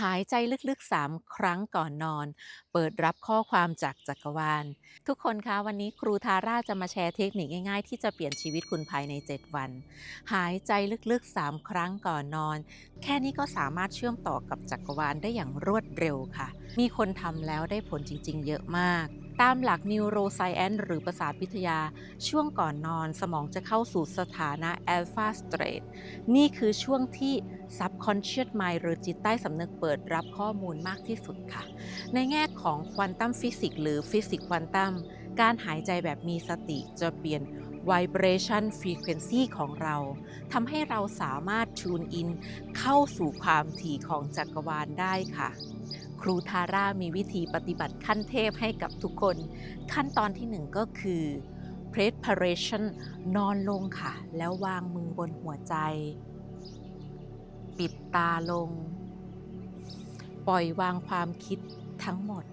หายใจลึกๆ 3 ครั้งก่อนนอน เปิดรับข้อความจากจักรวาล ทุกคนคะวันนี้ครูทาร่าจะมาแชร์เทคนิคง่ายๆ ที่จะเปลี่ยนชีวิตคุณภายใน 7 วัน หายใจลึกๆ 3 ครั้งก่อนนอน แค่นี้ก็สามารถเชื่อมต่อกับจักรวาลได้อย่างรวดเร็วค่ะ มีคนทำแล้วได้ผลจริง ๆ เยอะมาก ตามหลัก neuroscience หรือประสาทวิทยา ช่วงก่อนนอนสมองจะเข้าสู่สถานะ alpha state นี่คือช่วงที่ subconscious mind หรือจิตใต้สำนึกเปิดรับข้อมูลมากที่สุดค่ะ ในแง่ของควอนตัมฟิสิกส์หรือฟิสิกส์ควอนตัมการหายใจแบบมีสติจะเปลี่ยน vibration frequency ของเราทำให้เราสามารถ tune in เข้าสู่ความถี่ของจักรวาลได้ค่ะ ครูทาร่ามีวิธีปฏิบัติขั้นเทพให้กับทุกคน ขั้นตอนที่หนึ่งก็คือ preparation นอนลงค่ะ แล้ววางมือบนหัวใจ ปิดตาลง ปล่อยวางความคิดทั้งหมด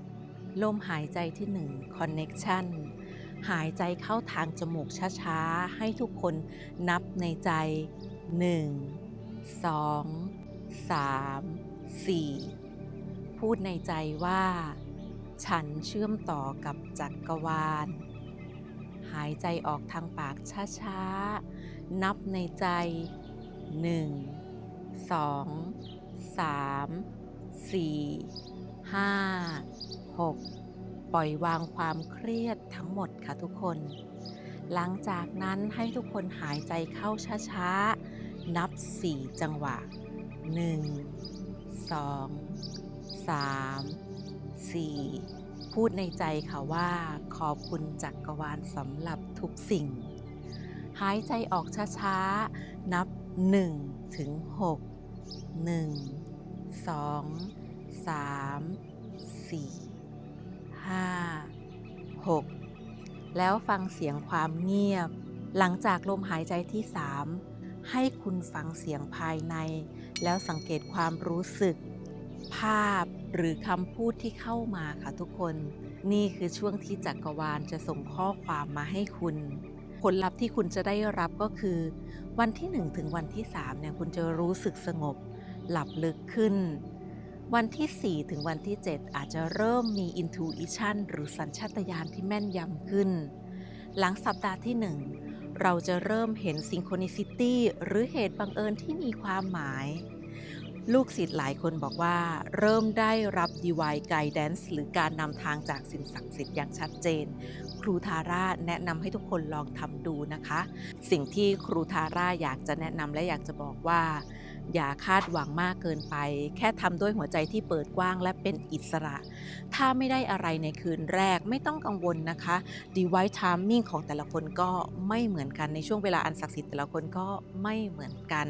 ลมหายใจที่หนึ่ง connection หายใจเข้าทางจมูกช้าๆ ให้ทุกคนนับในใจ 1 2 3 4 พูดในใจว่า ฉันเชื่อมต่อกับจักรวาล หายใจออกทางปากช้าๆ นับในใจ 1 2 3 4 5 6 ปล่อยวางความเครียดทั้งหมดค่ะทุกคน หลังจากนั้นให้ทุกคนหายใจเข้าช้าๆ นับ 4 จังหวะ 1 2 3 4 พูดในใจค่ะว่าขอบคุณจักกรวาลสำหรับทุกสิ่ง หายใจออกช้าๆ นับ 1 ถึง 6 1 2 3 4 5 6 แล้วฟังเสียงความเงียบ หลังจากลมหายใจที่ 3 ให้คุณฟังเสียงภายใน แล้วสังเกตความรู้สึก ภาพหรือคำพูดที่เข้ามาค่ะทุกคน นี่คือช่วงที่จักรวาลจะส่งข้อความมาให้คุณ ผลลัพธ์ที่คุณจะได้รับก็คือ วันที่ 1 ถึงวันที่3เนี่ยคุณจะรู้สึกสงบ หลับลึกขึ้น วันที่ 4 ถึงวันที่ 7 อาจจะเริ่มมี intuition หรือสัญชาตญาณที่แม่นยำขึ้น หลังสัปดาห์ที่ 1 เราจะเริ่มเห็น synchronicity หรือเหตุบังเอิญที่มีความหมาย ลูกศิษย์หลายคนบอกว่า เริ่มได้รับ divine guidance หรือการนำทางจากสิ่งศักดิ์สิทธิ์อย่างชัดเจน ครูทาร่าแนะนำให้ทุกคนลองทำดูนะคะ สิ่งที่ครูทาร่าอยากจะแนะนำและอยากจะบอกว่า อย่าคาดหวังมากเกินไป แค่ทำด้วยหัวใจที่เปิดกว้างและเป็นอิสระ ถ้าไม่ได้อะไรในคืนแรกไม่ต้องกังวลนะคะ divine timing ของแต่ละคนก็ไม่เหมือนกันในช่วงเวลาอันศักดิ์สิทธิ์แต่ละคนก็ไม่เหมือนกัน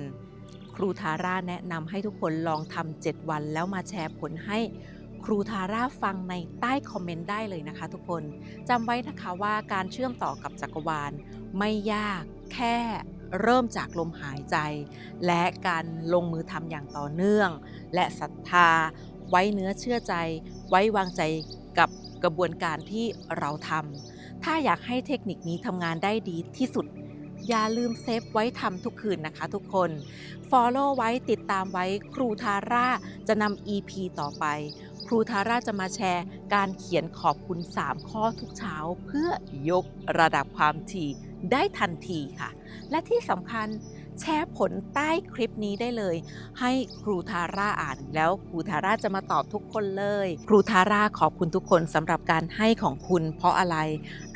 รูทาร่าแนะนำให้ทุกคนลองทำ7วันแล้วมาแชร์ผลให้ครูทาร่าฟังในใต้คอมเมนต์ได้เลยนะคะทุกคนจำไว้นะคะว่าการเชื่อมต่อกับจักรวาล ไม่ยากแค่เริ่มจากลมหายใจ และการลงมือทำอย่างต่อเนื่อง และศรัทธา ไว้เนื้อเชื่อใจ ไว้วางใจกับกระบวนการที่เราทำถ้าอยากให้เทคนิคนี้ทำงานได้ดีที่สุด อย่าลืมเซฟไว้ทำทุกคืนนะคะทุกคน Follow ไว้ติดตามไว้ครูทาร่าจะนำ EP ต่อไป ครูทาร่าจะมาแชร์การเขียนขอบคุณ 3 ข้อทุกเช้า เพื่อยกระดับความถี่ได้ทันทีค่ะ และที่สำคัญ แชร์ผลใต้คลิปนี้ได้เลย ให้ครูทาร่าอ่าน แล้วครูทาร่าจะมาตอบทุกคนเลย ครูทาร่าขอบคุณทุกคนสำหรับการให้ของคุณเพราะอะไร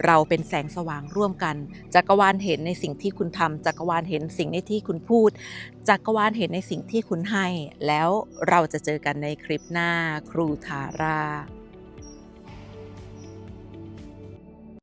เราเป็นแสงสว่างร่วมกัน จักรวาลเห็นในสิ่งที่คุณทำจักรวาลเห็นสิ่งในที่คุณพูด จักรวาลเห็นในสิ่งที่คุณให้ แล้วเราจะเจอกันในคลิปหน้าครูทาร่า